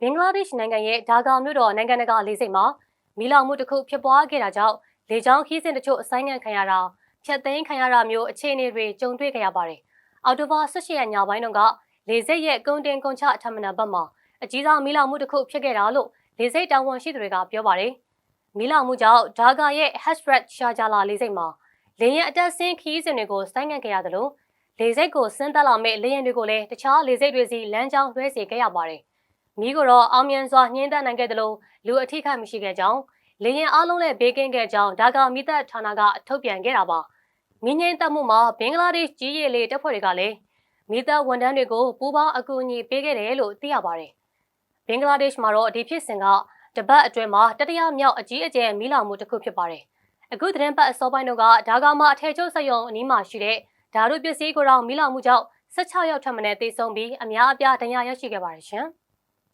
ဘင်္ဂလားဒေ့ရှ်နိုင်ငံရဲ့ဒါကာမြို့တော်နိုင်ငံတကာလေဆိပ်မှာမီးလောင်မှုတစ်ခုဖြစ်ပွားခဲ့တာကြောင့်လေကြောင်းခီးစဉ်တချို့အဆိုင်းငံ့ခံရတာဖျက်သိမ်းခံရတာမျိုးအခြေအနေတွေကြုံတွေ့ခဲ့ရပါတယ်။အော်တိုဘာ18ရက်ညပိုင်းတုန်းကလေဆိပ်ရဲ့ကုန်တင်ကုန်ချအထမနာဘက်မှာအကြီးစားမီးလောင်မှုတစ်ခုဖြစ်ခဲ့တာလို့လေဆိပ်တာဝန်ရှိသူတွေကပြောပါတယ်။မီးလောင်မှုကြောင့်ဒါကာရဲ့ Hasrat Shahjala လေဆိပ်မှာလေယာဉ်အတက်ဆင်းခီးစဉ်တွေကိုဆိုင်းငံ့ခဲ့ရတယ်လို့လေဆိပ်ကိုဆင်းသက်လာမဲ့လေယာဉ်တွေကိုလည်းတခြားလေဆိပ်တွေစီလမ်းကြောင်းလွှဲစေခဲ့ရပါတယ်။ မီးကိုတော့အောင်မြင်စွာညှင်းတမ်းနိုင်ခဲ့တယ်လို့လူအထိခိုက်မရှိခဲ့ကြောင်းလေရင်အားလုံးလည်းဘေးကင်းခဲ့ကြောင်းဒါကာမိသက်ဌာနကထုတ်ပြန်ခဲ့တာပါ။မင်းငိမ့်တက်မှုမှာဘင်္ဂလားဒေ့ရှ်ကြီးရေလေတပ်ဖွဲ့တွေကလည်းမိသက်ဝန်ထမ်းတွေကိုပူးပေါင်းအကူအညီပေးခဲ့တယ်လို့သိရပါတယ်။ဘင်္ဂလားဒေ့ရှ်မှာတော့ဒီဖြစ်စဉ်ကတပတ်အတွင်းမှာတတိယမြောက်အကြီးအကျယ်မီးလောင်မှုတစ်ခုဖြစ်ပါတယ်။အခုသတင်းပတ်အစောပိုင်းတို့ကဒါကာမှာအထည်ချုပ်စက်ရုံအနီးမှာရှိတဲ့ဓာတ်ရုပ်ပစ္စည်းကိုတော့မီးလောင်မှုကြောင့်16ရောက်ထပ်မံသေဆုံးပြီးအများအပြားဒဏ်ရာရရှိခဲ့ပါတယ်ရှင်။